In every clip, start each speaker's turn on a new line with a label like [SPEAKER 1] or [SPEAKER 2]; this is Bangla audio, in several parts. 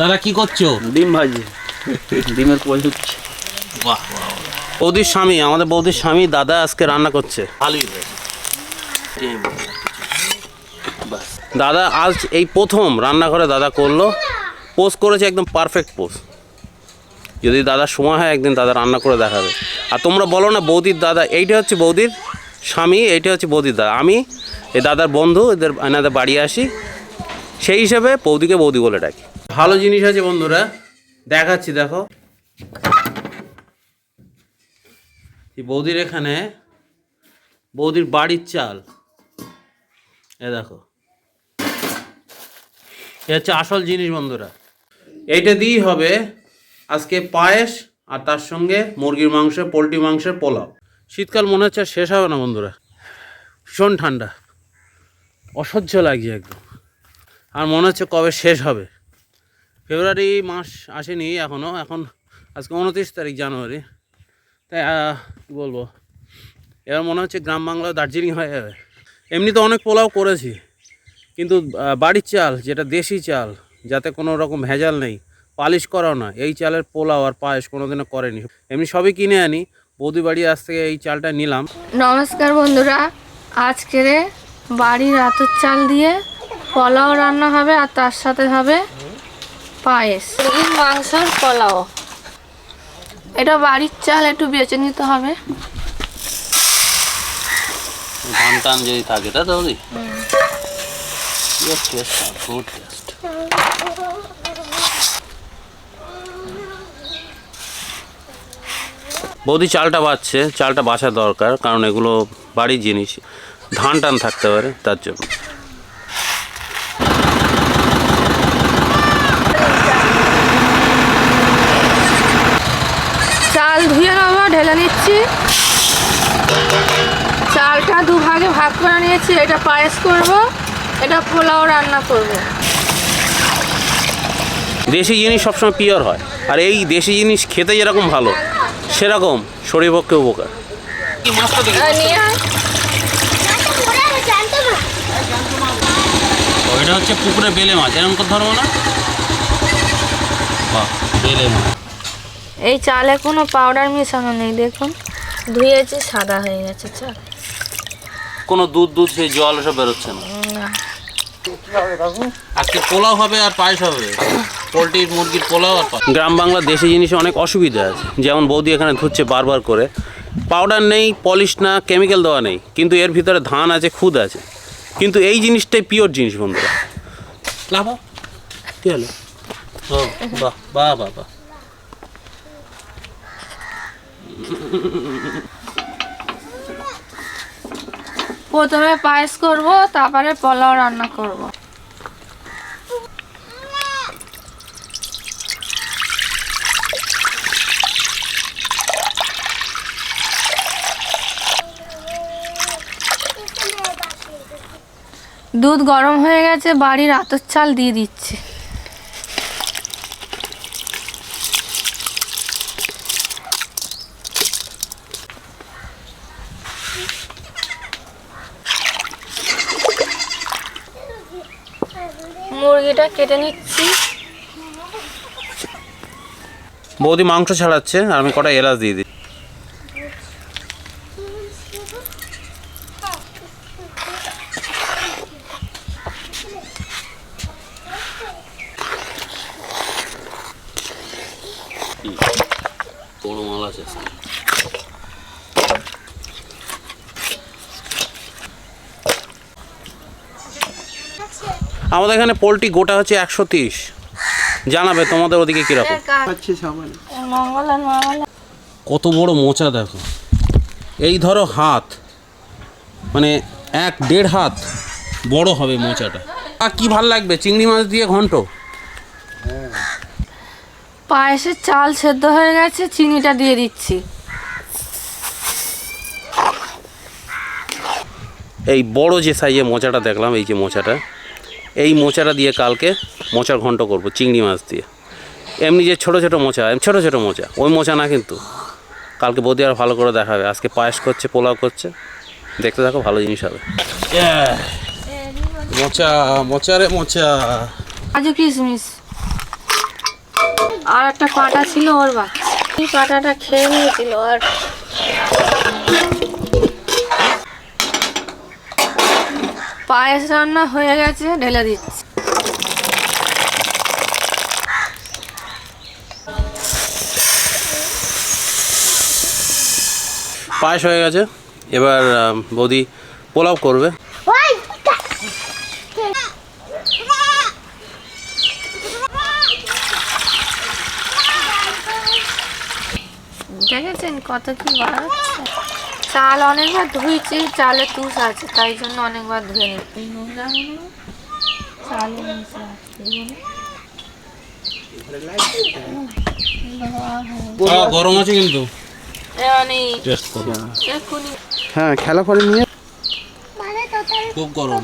[SPEAKER 1] দাদা কি করছ?
[SPEAKER 2] ডিম ভাজি। ডিমের পোল হচ্ছে।
[SPEAKER 1] বাহ
[SPEAKER 2] বৌদির স্বামী আমাদের বৌদির স্বামী দাদা আজকে রান্না করছে।
[SPEAKER 1] ভালোই
[SPEAKER 2] দাদা আজ এই প্রথম রান্নাঘরে দাদা করল। পোস্ট করেছে একদম পারফেক্ট পোস্ট। যদি দাদা সময় হয় একদিন দাদা রান্না করে দেখাবে। আর তোমরা বলো না বৌদির দাদা এইটা হচ্ছে বৌদির স্বামী এইটা হচ্ছে বৌদির দাদা। আমি এই দাদার বন্ধু এদের এনাদের বাড়ি আসি। সেই হিসাবে বৌদিকে বৌদি বলে ডাকি। ভালো জিনিস আছে বন্ধুরা। দেখাচ্ছি, দেখো। বৌদির এখানে, বৌদির বাড়ির চাল। এ দেখো। এ হচ্ছে আসল জিনিস বন্ধুরা। এইটা দিয়েই হবে আজকে পায়েস আর তার সঙ্গে মুরগির মাংস, পোলট্রি মাংসের পোলাও। শীতকাল মনে হচ্ছে শেষ হবে না বন্ধুরা। ভীষণ ঠান্ডা। অসহ্য লাগছে একদম। আর মনে হচ্ছে কবে শেষ হবে। ফেব্রুয়ারি মাস আসেনি এখনও এখন আজকে উনত্রিশ তারিখ জানুয়ারি। তাই কী বলব? এবার মনে হচ্ছে গ্রাম বাংলা দার্জিলিং হয়ে যাবে। এমনি তো অনেক পোলাও করেছি, কিন্তু বাড়ির চাল, যেটা দেশি চাল, যাতে কোনো রকম ভেজাল নেই, পালিশ করাও না। এই চালের পোলাও আর পায়েস কোনোদিনও করেনি। এমনি সবই কিনে আনি। বৌদি বাড়ি আজ থেকে এই চালটা নিলাম।
[SPEAKER 3] নমস্কার বন্ধুরা, আজকের বাড়ির আতর চাল দিয়ে পোলাও রান্না হবে আর তার সাথে হবে পায়েস। মাংসর পোলাও। এটা বাড়ির চাল একটু বেছে নিতে হবে।
[SPEAKER 2] ধান টান যদি থাকে তা বৌদি গুড টেস্ট বৌদি চালটা বাঁচছে চালটা বাছা দরকার কারণ এগুলো বাড়ির জিনিস। ধান টান থাকতে পারে তার জন্য
[SPEAKER 3] চাল ধুয়ে নেব ঢেলে নিচ্ছি। চালটা দু ভাগে ভাগ করে নিয়েছি এটা পায়েস করব এটা পোলাও রান্না করব।
[SPEAKER 2] দেশি জিনিস সবসময় পিওর হয় আর এই দেশি জিনিস খেতে যেরকম ভালো সেরকম শরীর পক্ষে উপকার।
[SPEAKER 1] কি মাছটা দেখি
[SPEAKER 3] নিয়ে আয়।
[SPEAKER 2] এটা হচ্ছে পুকুরে বেলে মাছ এরকম ধরবো না? বাহ বেলে মাছ।
[SPEAKER 3] এই চালে কোনো পাউডার মেশানো নেই দেখুন। ধুয়েছি সাদা হয়ে গেছে চাল।
[SPEAKER 2] কোনো দুধ দুধ সেই জল এসব বেরোচ্ছে না। আজকে পোলাও হবে আর পায়েস হবে? পোলট্রির মুরগির পোলাও আর পায়েস। গ্রাম বাংলা দেশি জিনিসে অনেক অসুবিধা আছে। যেমন বৌদি এখানে ধুচ্ছে বারবার করে। পাউডার নেই পলিশ না কেমিক্যাল দেওয়া নেই। কিন্তু এর ভিতরে ধান আছে খুদ আছে। কিন্তু এই জিনিসটাই পিওর জিনিস বন্ধুরা। লাভ? কী হলো? ও বাহ বাহ বাহ বাহ।
[SPEAKER 3] প্রথমে পায়েস করব, তারপরে পোলাও রান্না করব। দুধ গরম হয়ে গেছে, বাড়ির আতর চাল দিয়ে দিচ্ছি। কেটে নিচ্ছি।
[SPEAKER 2] বৌদি মাংস ছাড়াচ্ছে আর আমি কটা এলাচ দিয়ে দিই। বড় মাল আছে? আমাদের এখানে পোলট্রি গোটা হচ্ছে একশো তিরিশ। জানাবে তোমাদের ওদিকে কীরকম?
[SPEAKER 3] মঙ্গল
[SPEAKER 2] কত বড় মোচা দেখো। এই ধরো হাত। মানে এক দেড় হাত বড় হবে মোচাটা। আর কি ভালো লাগবে? চিংড়ি মাছ দিয়ে ঘন্ট?
[SPEAKER 3] পায়েসের চাল সেদ্ধ হয়ে গেছে চিনিটা দিয়ে দিচ্ছি।
[SPEAKER 2] এই বড় যে সাইজে মোচাটা দেখলাম এই যে মোচাটা। এই মোচাটা দিয়ে কালকে মোচার ঘন্ট করব চিংড়ি মাছ দিয়ে। এমনি যে ছোট ছোট মোচা ছোট ছোট মোচা ওই মোচা না কিন্তু। কালকে বৌদি আর ভালো করে দেখাবে আজকে পায়েস করছে পোলাও করছে। দেখতে দেখো ভালো জিনিস হবে। মোচা মোচা রে মোচা।
[SPEAKER 3] কাজু কিশমিশ আর একটা পাটা ছিল ওর বাচ্চা। এই পাটাটা খেয়ে নিয়েছিল আর পায়েস রান্না হয়ে গেছে ঢেলে দিচ্ছি।
[SPEAKER 2] পায়েস হয়ে গেছে এবার বৌদি পোলাও করবে।
[SPEAKER 3] দেখেছেন কত কি বাড়াচ্ছে চাল অনেকবার ধুয়েছি চালে তুষ আছে তাই জন্য অনেকবার ধুয়ে নিচ্ছি। চালে আছে।
[SPEAKER 1] গরম আছে কিন্তু।
[SPEAKER 3] মানে
[SPEAKER 2] হ্যাঁ খেলা করে নিয়ে
[SPEAKER 4] মানে
[SPEAKER 1] খুব গরম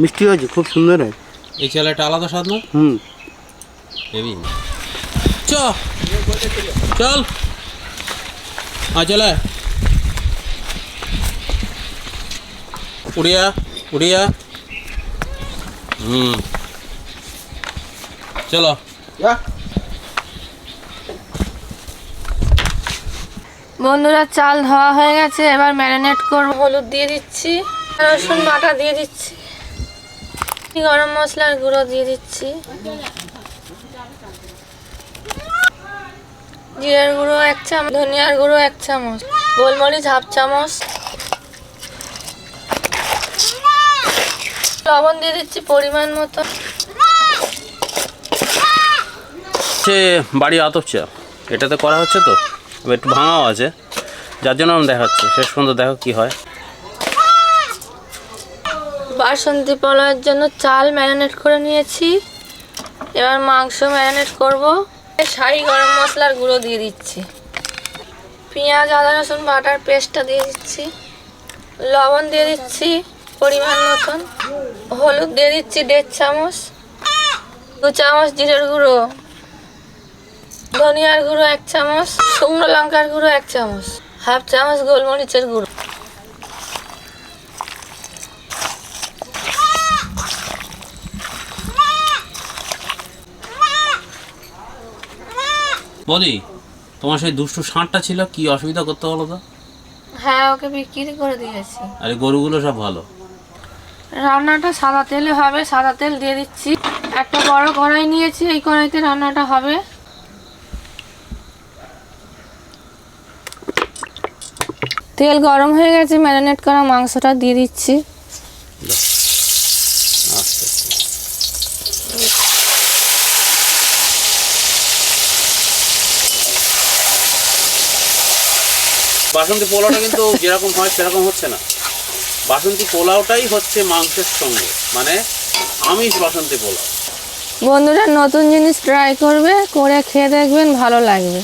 [SPEAKER 2] মিষ্টি হয়েছে খুব সুন্দর হয়।
[SPEAKER 1] এই ছেলেটা আলাদা স্বাদ না?
[SPEAKER 2] হুম।
[SPEAKER 1] হেবি চল। হ্যাঁ চলে উড়িয়া উড়িয়া হুম। চলো।
[SPEAKER 3] বন্ধুরা চাল ধোয়া হয়ে গেছে। এবার ম্যারিনেট করব হলুদ দিয়ে দিচ্ছি। রসুন বাটা দিয়ে দিচ্ছি। গরম মশলার গুঁড়ো দিয়ে দিচ্ছি। জিরের গুঁড়ো এক চামচ ধনিয়ার গুঁড়ো এক চামচ গোলমরিচ হাফ চামচ। লবণ দিয়ে দিচ্ছি পরিমাণ মতো।
[SPEAKER 2] হচ্ছে বাড়ি আতপ চা। এটাতে করা হচ্ছে তো? একটু ভাঙাও আছে। যার জন্য আমি দেখাচ্ছি। শেষ পর্যন্ত দেখো কি হয়।
[SPEAKER 3] বাসন্তী পোলাওয়ের জন্য চাল ম্যারিনেট করে নিয়েছি। এবার মাংস ম্যারিনেট করব। শাহি গরম মশলার গুঁড়ো দিয়ে দিচ্ছি। পেঁয়াজ, আদা, রসুন, বাটার পেস্টটা দিয়ে দিচ্ছি। লবণ দিয়ে দিচ্ছি পরিমাণ মতন। হলুদ দিয়ে দিচ্ছি দেড় চামচ। দু চামচ জিরের গুঁড়ো। ধনিয়ার গুঁড়ো এক চামচ। শুকনো লঙ্কার গুঁড়ো এক চামচ। হাফ চামচ গোলমরিচের গুঁড়ো।
[SPEAKER 1] বদি তোমার সেই দুষ্টু ষাঁড়টা ছিল কি অসুবিধা করতে হলো তো?
[SPEAKER 3] হ্যাঁ ওকে বিক্রি করে দিয়েছি।
[SPEAKER 1] আরে গরুগুলো সব ভালো।
[SPEAKER 3] রান্নাটা সাদা তেলে হবে সাদা তেল দিয়ে দিচ্ছি। একটা বড় কড়াই নিয়েছি এই কড়াইতে রান্নাটা হবে। তেল গরম হয়ে গেছে ম্যারিনেট করা মাংসটা দিয়ে দিচ্ছি।
[SPEAKER 2] বাসন্তী পোলাওটা কিন্তু যেরকম হয় সেরকম হচ্ছে না। বাসন্তী পোলাওটাই হচ্ছে মাংসের সঙ্গে মানে আমিষ বাসন্তী পোলাও।
[SPEAKER 3] বন্ধুরা, নতুন জিনিস ট্রাই করবে, করে খেয়ে দেখবেন ভালো লাগবে।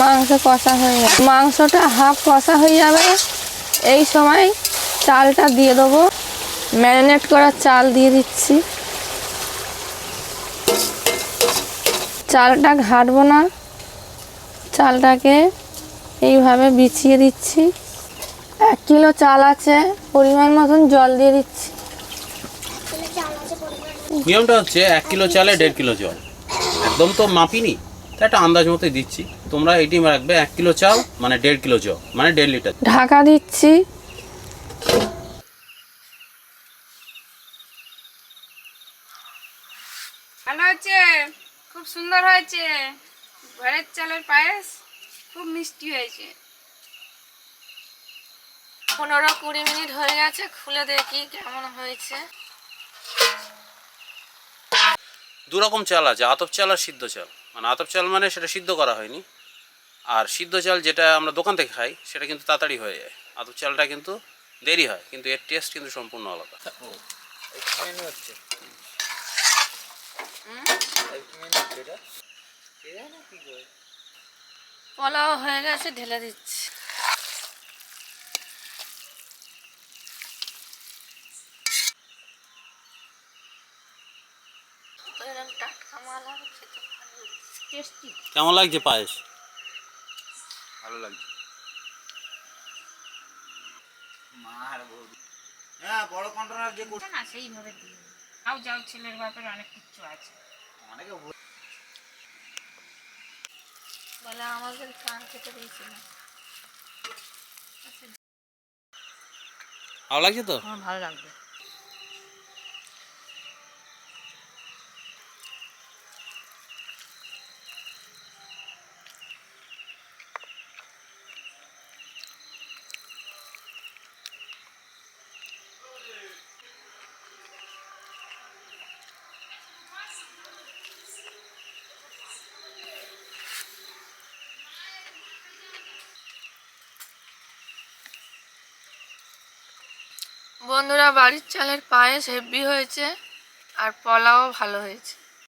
[SPEAKER 3] মাংস কষা হয়ে যাবে মাংসটা হাফ কষা হয়ে যাবে। এই সময় চালটা দিয়ে দেবো। ম্যারিনেট করা চাল দিয়ে দিচ্ছি। চালটা ঘাটবো না। চালটাকে এইভাবে বিছিয়ে দিচ্ছি। এক কিলো চাল আছে পরিমাণ মতন জল দিয়ে দিচ্ছি।
[SPEAKER 2] নিয়মটা হচ্ছে এক কিলো চালে দেড় কিলো জল। একদম তো মাপিনি তা একটা আন্দাজ মতোই দিচ্ছি। তোমরা এটি রাখবে এক কিলো চাল মানে দেড় কিলো জল মানে দেড় লিটার।
[SPEAKER 3] ঢাকা দিচ্ছি।
[SPEAKER 5] ভালো হয়েছে? খুব সুন্দর হয়েছে? ঘরের চালের পায়েস? খুব মিষ্টি হয়েছে।
[SPEAKER 3] পনেরো কুড়ি মিনিট হয়ে গেছে খুলে দেখি কেমন হয়েছে।
[SPEAKER 2] দু রকম চাল আছে আতপ চাল আর সিদ্ধ চাল। মানে আতপ চাল মানে সেটা সিদ্ধ করা হয়নি। আর সিদ্ধ চাল যেটা আমরা দোকান থেকে খাই সেটা কিন্তু তাড়াতাড়ি হয়ে যায়। আতপ চালটা কিন্তু দেরি হয় কিন্তু এর টেস্ট কিন্তু সম্পূর্ণ আলাদা।
[SPEAKER 3] পোলাও হয়ে গেছে ঢেলে দিচ্ছি। মাল আর খেতে ভালো টেস্টি।
[SPEAKER 2] কেমন লাগছে পায়েস?
[SPEAKER 5] না সেইভাবে দিই তাও যাও ছেলের ব্যাপারে অনেক কিছু আছে।
[SPEAKER 3] বলে আমাদের কান খেতে দিয়েছিল।
[SPEAKER 2] ভালো লাগছে তো?
[SPEAKER 3] আমার ভালো লাগবে বন্ধুরা বাড়ির চালের পায়েস হেভি হয়েছে আর পোলাও ভালো হয়েছে।